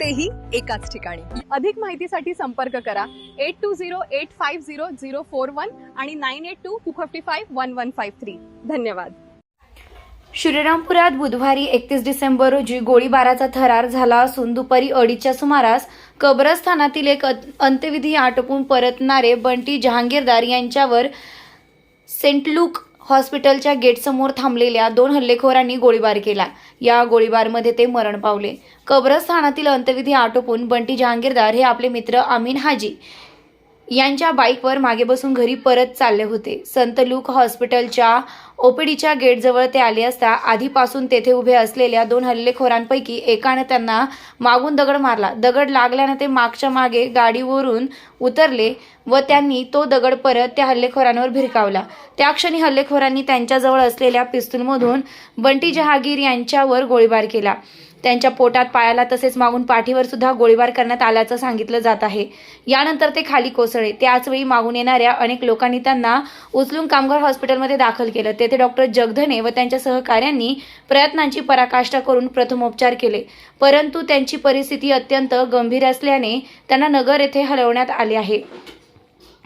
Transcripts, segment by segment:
तेही एकाच ठिकाणी. अधिक माहितीसाठी संपर्क करा. Eight two zero eight five zero zero four one आणि nine eight two two fifty five one one five three. धन्यवाद. श्रीरामपुरात बुधवारी एकतीस डिसेंबर रोजी गोळीबाराचा थरार झाला असून दुपारी अडीचच्या सुमारास कब्रस्थानातील एक अंत्यविधी आटोपून परतणारे बंटी जहांगीरदार यांच्यावर सेंट लूक हॉस्पिटलच्या गेटसमोर थांबलेल्या दोन हल्लेखोरांनी गोळीबार केला. या गोळीबारमध्ये ते मरण पावले. कब्रस्थानातील अंत्यविधी आटोपून बंटी जहांगीरदार हे आपले मित्र अमीन हाजी यांच्या बाईकवर मागे बसून घरी परत चालले होते. संत लूक हॉस्पिटलच्या ओपीडीच्या गेटजवळ ते आले असता आधीपासून तेथे उभे असलेल्या दोन हल्लेखोरांपैकी एकाने त्यांना मागून दगड मारला. दगड लागल्याने ते मागच्या मागे गाडीवरून उतरले व त्यांनी तो दगड परत त्या हल्लेखोरांवर भिरकावला. त्या क्षणी हल्लेखोरांनी त्यांच्याजवळ असलेल्या पिस्तूलमधून बंटी जहागीर यांच्यावर गोळीबार केला. त्यांच्या पोटात पायाला तसेच मागून पाठीवर सुद्धा गोळीबार करण्यात आल्याचं सांगितलं जात आहे. यानंतर ते खाली कोसळले. त्याचवेळी मागून येणाऱ्या अनेक लोकांनी त्यांना उचलून कामगार हॉस्पिटलमध्ये दाखल केलं. तेथे डॉक्टर जगधने व त्यांच्या सहकाऱ्यांनी प्रयत्नांची पराकाष्ठा करून प्रथमोपचार केले. परंतु त्यांची परिस्थिती अत्यंत गंभीर असल्याने त्यांना नगर येथे हलवण्यात आले आहे.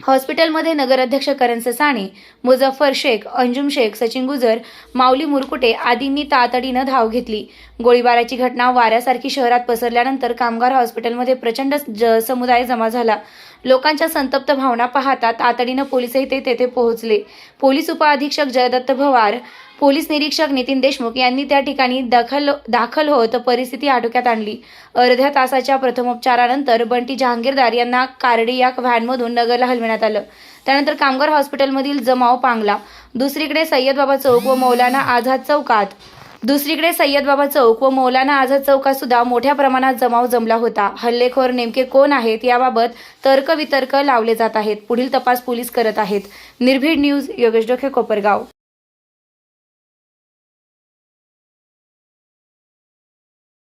हॉस्पिटलमध्ये नगराध्यक्ष करण ससाणे मुझफ्फर शेख अंजुम शेख सचिन गुजर माऊली मुरकुटे आदींनी तातडीनं धाव घेतली. गोळीबाराची घटना वाऱ्यासारखी शहरात पसरल्यानंतर कामगार हॉस्पिटलमध्ये प्रचंड ज समुदाय जमा झाला. लोकांच्या संतप्त भावना पाहता तातडीनं पोलिसही ते तेथे पोहोचले. पोलीस उपअधीक्षक जयदत्त भवार पोलीस निरीक्षक नितीन देशमुख यांनी त्या ठिकाणी दखल दाखल होत परिस्थिती आटोक्यात आणली. अर्ध्या तासाच्या प्रथमोपचारानंतर बंटी जहांगीरदार यांना कार्डियाक व्हॅनमधून नगरला हलविण्यात आलं. त्यानंतर कामगार हॉस्पिटलमधील जमाव पांगला. दुसरीकडे सय्यदबाबा चौक व मौलाना आझाद चौकात दुसरीकडे सय्यदबाबा चौक व मौलाना आझाद चौकात सुद्धा मोठ्या प्रमाणात जमाव जमला होता. हल्लेखोर नेमके कोण आहेत याबाबत तर्कवितर्क लावले जात आहेत. पुढील तपास पोलीस करत आहेत. निर्भीड न्यूज योगेश डोखे कोपरगाव.